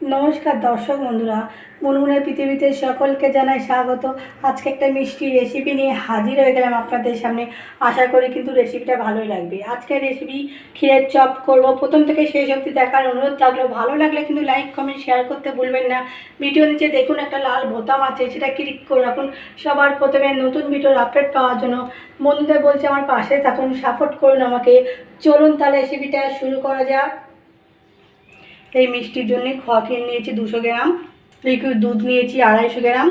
নমস্কার দর্শক বন্ধুরা, মুনমুনের পৃথিবীতে সকলকে জানাই স্বাগত। আজকে একটা মিষ্টি রেসিপি নিয়ে হাজির হয়ে গেলাম আপনাদের সামনে। আশা করি কিন্তু রেসিপিটা ভালোই লাগবে। আজকের রেসিপি ক্ষীরের চপ করব। প্রথম থেকে শেষ অবধি দেখার অনুরোধ থাকল। ভালো লাগলে কিন্তু লাইক কমেন্ট শেয়ার করতে ভুলবেন না। ভিডিও নিচে দেখুন একটা লাল বোতাম আছে, সেটা ক্লিক করে রাখুন। সবার প্রথমে নতুন ভিডিওর আপডেট পাওয়ার জন্য বন্ধুদের বলছে আমার পাশে থাকুন সাপোর্ট করুন আমাকে। চলুন তাহলে রেসিপিটা শুরু করা যাক। এই মিষ্টির জন্য খোয়া নিয়েছি দুশো গ্রাম লিকুইড দুধ নিয়েছি আড়াইশো গ্রাম।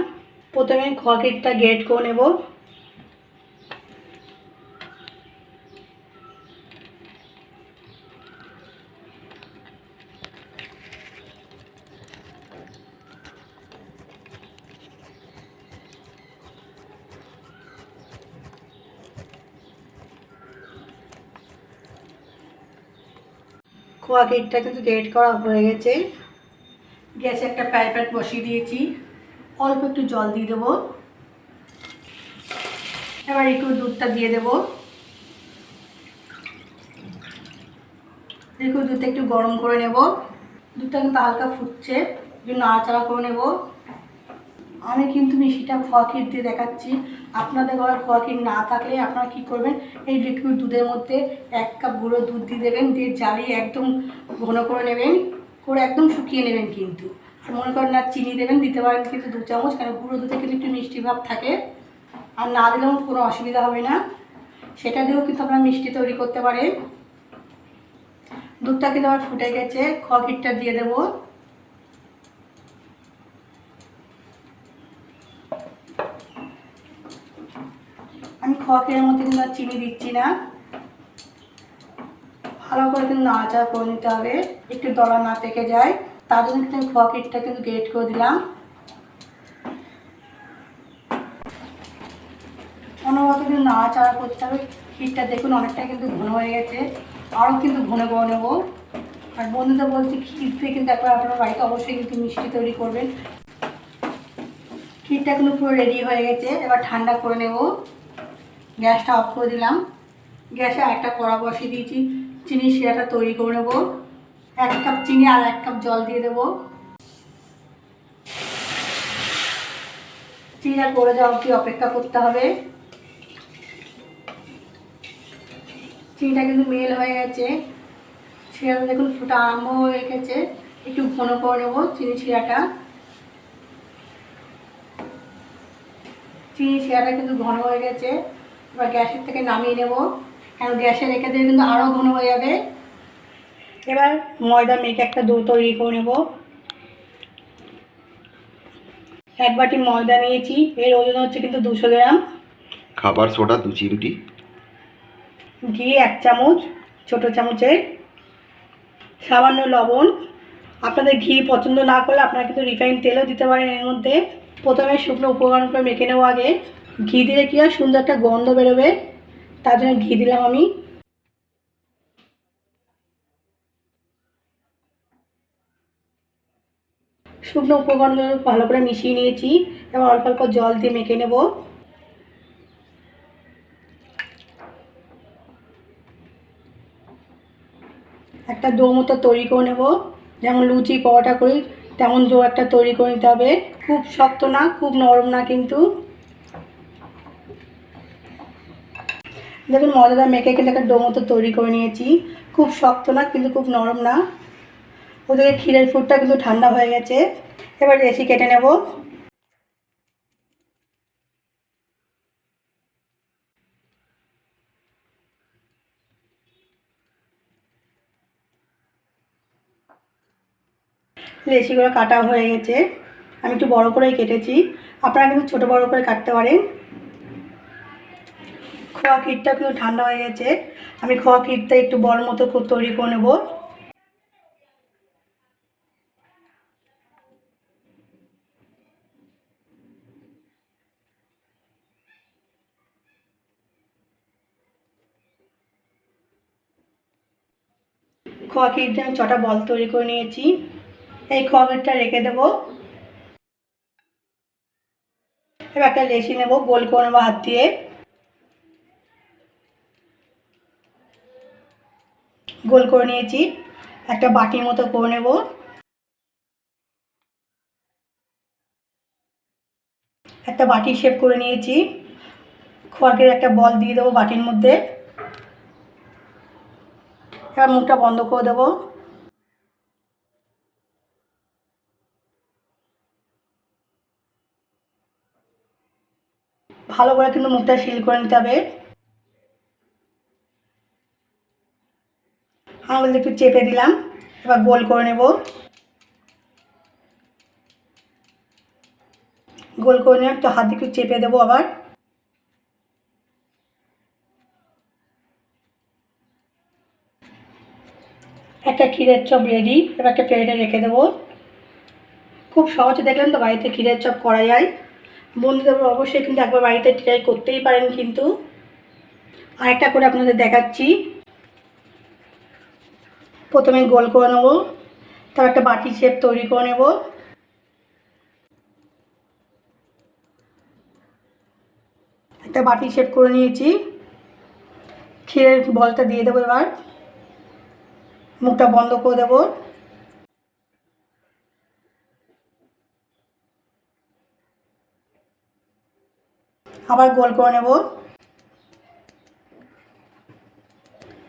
প্রথমে খোয়া ক্ষীরটা গ্রেট করে নেব। খোয়া কেকটা কিন্তু গ্রেট করা হয়ে গেছে। গ্যাসে একটা প্যাট প্যাট বসিয়ে দিয়েছি। অল্প একটু জল দিয়ে দেবো। এবার একটু দুধটা দিয়ে দেবো। একটু দুধটা একটু গরম করে নেব। দুধটা কিন্তু হালকা ফুটছে, একটু নাড়াচাড়া করে নেব। আমি কিন্তু মিষ্টিটা খোয়া ক্ষীর দিয়ে দেখাচ্ছি। আপনাদের ঘরে খোয়া ক্ষীর না থাকলে আপনারা কী করবেন? এই লিকুইড দুধের মধ্যে এক কাপ গুঁড়ো দুধ দিয়ে দেবেন, দিয়ে জ্বালিয়ে একদম ঘন করে নেবেন, করে একদম শুকিয়ে নেবেন কিন্তু। আর মনে করেন না, চিনি দেবেন, দিতে পারেন কিন্তু দু চামচ, কেন গুঁড়ো দুধে কিন্তু একটু মিষ্টি ভাব থাকে। আর না দিলেও কোনো অসুবিধা হবে না। সেটা দিয়েও কিন্তু আপনারা মিষ্টি তৈরি করতে পারেন। দুধটা কিন্তু আবার ফুটে গেছে খোয়া ক্ষীরটা দিয়ে দেবো। ক্ষীরের মধ্যে কিন্তু চিনি দিচ্ছি না। ভালো করে কিন্তু নাড়াচাড়া করে নিতে হবে। একটু দলা না পেকে যায়। তার জন্য কিন্তু আমি খোয়া কিন্তু গ্রেট করে দিলাম। অনবরত কিন্তু নাড়াচাড়া করতে হবে। ক্ষীরটা দেখুন অনেকটা কিন্তু ঘন হয়ে গেছে। আরও কিন্তু ঘন করে নেব। আর বন্ধুদের বলছি, ক্ষীর কিন্তু একবার আপনার বাড়িতে অবশ্যই কিন্তু মিষ্টি তৈরি করবেন। ক্ষীরটা কিন্তু পুরো রেডি হয়ে গেছে। এবার ঠান্ডা করে নেব। গ্যাসটা অফ করে দিলাম। গ্যাসে একটা কড়া বসিয়ে দিয়েছি। চিনি শিরাটা তৈরি করে নেব। এক কাপ চিনি আর এক কাপ জল দিয়ে দেবো। চিনিটা করে যাওয়া অবধি অপেক্ষা করতে হবে। চিনিটা কিন্তু মেল হয়ে গেছে। শিরাটা দেখুন ফুটা আরম্ভ হয়ে গেছে একটু ঘন করে নেব চিনি শিরাটা। চিনি শিরাটা কিন্তু ঘন হয়ে গেছে। এবার গ্যাসের থেকে নামিয়ে নেব। কারণ গ্যাসে রেখে দিলে কিন্তু আরও ঘন হয়ে যাবে। এবার ময়দা মেখে একটা দো তৈরি করে নেব। এক বাটি ময়দা নিয়েছি। এর ওজন হচ্ছে কিন্তু দুশো গ্রাম। খাবার সোডা দু চিমটি ঘি এক চামচ ছোটো চামচের সামান্য লবণ। আপনাদের ঘি পছন্দ না করলে আপনারা কিন্তু রিফাইন তেলও দিতে পারেন এর মধ্যে। প্রথমে শুকনো উপকরণগুলো মেখে নেব আগে। ঘি দিলে কী হয়? সুন্দর একটা গন্ধ বেরোবে। তার জন্য ঘি দিলাম আমি। শুকনো উপকরণগুলো ভালো করে মিশিয়ে নিয়েছি। এবার অল্প অল্প জল দিয়ে মেখে নেব। একটা ডো মতো তৈরি করে নেব। যেমন লুচি, পরোটা করি, তেমন ডো একটা তৈরি করে নিতে হবে। খুব শক্ত না, খুব নরম না কিন্তু। দেখুন, মজাদার মেখে কিন্তু একটা ডো মতো তৈরি করে নিয়েছি। খুব শক্ত না, কিন্তু খুব নরম না। ওদিকে ক্ষীরের ফুটটা কিন্তু ঠান্ডা হয়ে গেছে। এবার রেসি কেটে নেব। লেচিগুলো কাটা হয়ে গেছে। আমি একটু বড় করেই কেটেছি। আপনারা কিন্তু ছোটো বড় করে কাটতে পারেন। খোয়া ক্ষীরটা কিন্তু ঠান্ডা হয়ে গেছে। আমি খোয়া ক্ষীরটা একটু বড় মতো তৈরি করে নেব। খোয়া ক্ষীর আমি ছটা বল তৈরি করে নিয়েছি। এই খোয়া ক্ষীরটা রেখে দেবো। এবার একটা লেসি নেব, গোল করে নেব হাত দিয়ে। গোল করে নিয়েছি। একটা বাটির মতো করে নেব। একটা বাটি শেপ করে নিয়েছি। খোয়াকের একটা বল দিয়ে দেবো বাটির মধ্যে। এবার মুখটা বন্ধ করে দেবো। ভালো করে কিন্তু মুখটা সিল করে নিতে হবে। আঙুল একটু চেপে দিলাম, এবার গোল করে নেব। গোল করে নিয়ে একটু হাত একটু চেপে দেবো আবার। একটা ক্ষীরের চপ রেডি এবার একটা প্লেটে রেখে দেবো। খুব সহজে দেখলেন তো বাড়িতে ক্ষীরের চপ করা যায়। বন্ধুদের অবশ্যই কিন্তু একবার বাড়িতে ট্রাই করতেই পারেন কিন্তু। আরেকটা করে আপনাদের দেখাচ্ছি। প্রথমে গোল করে নেব, তারপর একটা বাটি শেপ তৈরি করে নেব। একটা বাটি শেপ করে নিয়েছি। ক্ষীরের বলটা দিয়ে দেবো এবার। মুখটা বন্ধ করে দেবো। আবার গোল করে নেব।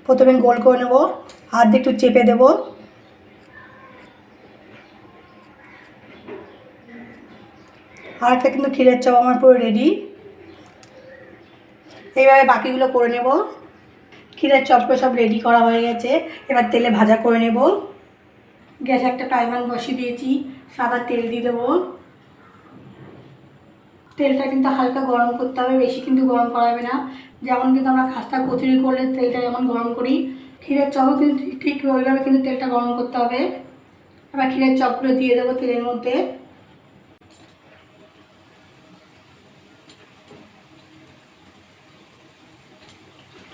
প্রথমে গোল করে নেব। হাত দিয়ে একটু চেপে দেব। একটা কিন্তু ক্ষীরের চপ আমার পুরো রেডি এইভাবে বাকিগুলো করে নেব। ক্ষীরের চপগুলো সব রেডি করা হয়ে গেছে। এবার তেলে ভাজা করে নেব। গ্যাসে একটা টাইমান বসিয়ে দিয়েছি। সাদা তেল দিয়ে দেবো। তেলটা কিন্তু হালকা গরম করতে হবে, বেশি কিন্তু গরম করা যাবে না। যেমন কিন্তু আমরা খাস্তা কচুরি করলে তেলটা যেমন গরম করি ক্ষীরের চপও কিন্তু ঠিক ওইভাবে কিন্তু তেলটা গরম করতে হবে। এবার ক্ষীরের চপগুলো দিয়ে দেবো তেলের মধ্যে।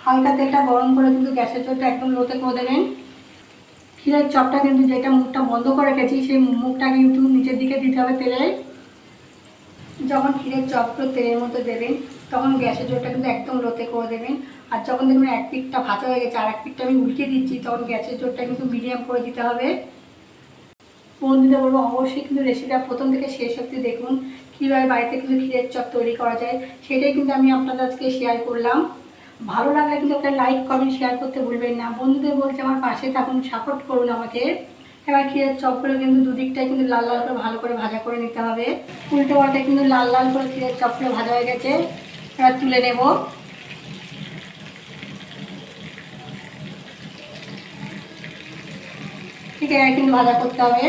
হালকা তেলটা গরম করে কিন্তু গ্যাসের চোখটা একদম লোতে করে দেবেন। ক্ষীরের চপটা কিন্তু যেটা মুখটা বন্ধ করে রেখেছি, সেই মুখটা কিন্তু নিচের দিকে দিতে হবে তেলে। যখন ক্ষীরের চপগুলো তেলের মধ্যে দেবেন, তখন গ্যাসের জোরটা কিন্তু একদম লোতে করে দেবেন। আর যখন দেখবেন এক পিঠটা ভাজা হয়ে গেছে, আর এক পিঠটা আমি উল্টে দিচ্ছি, তখন গ্যাসের জোরটা কিন্তু মিডিয়াম করে দিতে হবে। বন্ধুদের বলব অবশ্যই কিন্তু রেসিপিটা প্রথম থেকে শেষ অবধি দেখুন, কীভাবে বাড়িতে কিন্তু ক্ষীরের চপ তৈরি করা যায়, সেটাই কিন্তু আমি আপনাদের আজকে শেয়ার করলাম। ভালো লাগলে কিন্তু একটা লাইক কমেন্ট শেয়ার করতে ভুলবেন না। বন্ধুদের বলছে, আমার পাশে থাকুন সাপোর্ট করুন আমাকে। এবার ক্ষীরের চপগুলো কিন্তু দুদিকটাই কিন্তু লাল লাল করে ভালো করে ভাজা করে নিতে হবে। উল্টো পাল্টে কিন্তু লাল লাল করে ক্ষীরের চপগুলো ভাজা হয়ে গেছে। এবার তুলে নেব। ঠিক আছে, কিন্তু ভাজা করতে হবে।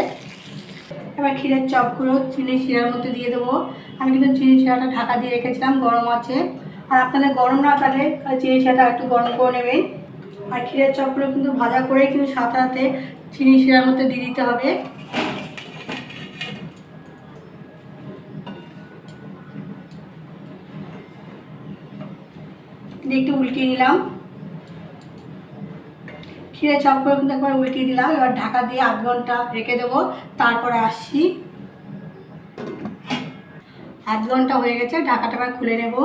এবার ক্ষীরের চপগুলো চিনি শিরার মধ্যে দিয়ে দেবো। আমি কিন্তু চিনি শিরাটা ঢাকা দিয়ে রেখেছিলাম, গরম আছে। আর আপনাদের গরম না থাকলে চিনি শিরাটা একটু গরম করে নেবেন। আর ক্ষীরের চপগুলো কিন্তু ভাজা করে কিন্তু সাথে সাথে চিনি শিরার মধ্যে দিয়ে দিতে হবে। একটু উল্টিয়ে নিলাম। খিরে চপ করে কিন্তু একবার উল্টিয়ে দিলাম। এবার ঢাকা দিয়ে আধ ঘণ্টা রেখে দেবো। তারপরে আসছি। আধ ঘণ্টা হয়ে গেছে, ঢাকাটা খুলে নেব।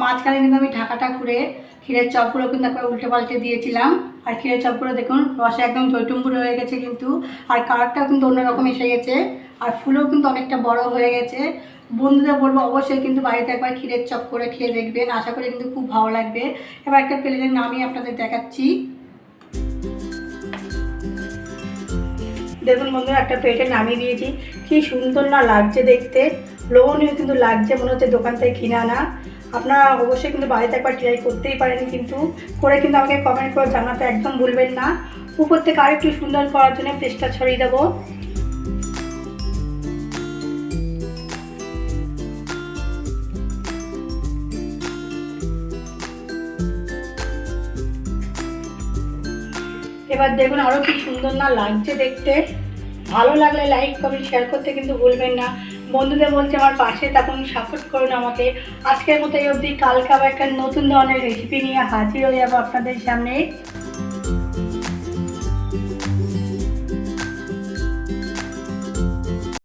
মাঝখানে কিন্তু আমি ঢাকাটা খুলে ক্ষীরের চপগুলো কিন্তু একবার উল্টে পাল্টে দিয়েছিলাম। আর ক্ষীরের চপগুলো দেখুন, রসে একদম জৈটুম্বুর হয়ে গেছে কিন্তু। আর কালারটাও কিন্তু অন্যরকম এসে গেছে। আর ফুলও কিন্তু অনেকটা বড় হয়ে গেছে। বন্ধুদের বলব অবশ্যই কিন্তু বাড়িতে একবার ক্ষীরের চপ করে খেয়ে দেখবেন। আশা করি কিন্তু খুব ভালো লাগবে। এবার একটা প্লেটের নামই আপনাদের দেখাচ্ছি। দেখুন বন্ধুরা, একটা প্লেটে নামিয়ে দিয়েছি। কি সুন্দর না লাগছে দেখতে। লোভনীয় কিন্তু লাগছে মনে হচ্ছে দোকান থেকে কিনে আনা। আপনারা অবশ্যই কিন্তু বাড়িতে একবার ট্রাই করতেই পারেন কিন্তু, করে কিন্তু আমাকে কমেন্ট করে জানাতে একদম ভুলবেন না। উপর থেকে আরেকটু সুন্দর করার জন্য পেস্টটা ছড়িয়ে দেবো। এবার দেখুন আরও কি সুন্দর না লাগছে দেখতে। ভালো লাগলে লাইক কমেন্ট শেয়ার করতে কিন্তু ভুলবেন না। বন্ধুদের বলছে, আমার পাশে তখন সাপোর্ট করুন আমাকে। আজকের মতো এই অবধি, কালকে আবার একটা নতুন ধরনের রেসিপি নিয়ে হাজির হয়ে যাব আপনাদের সামনে।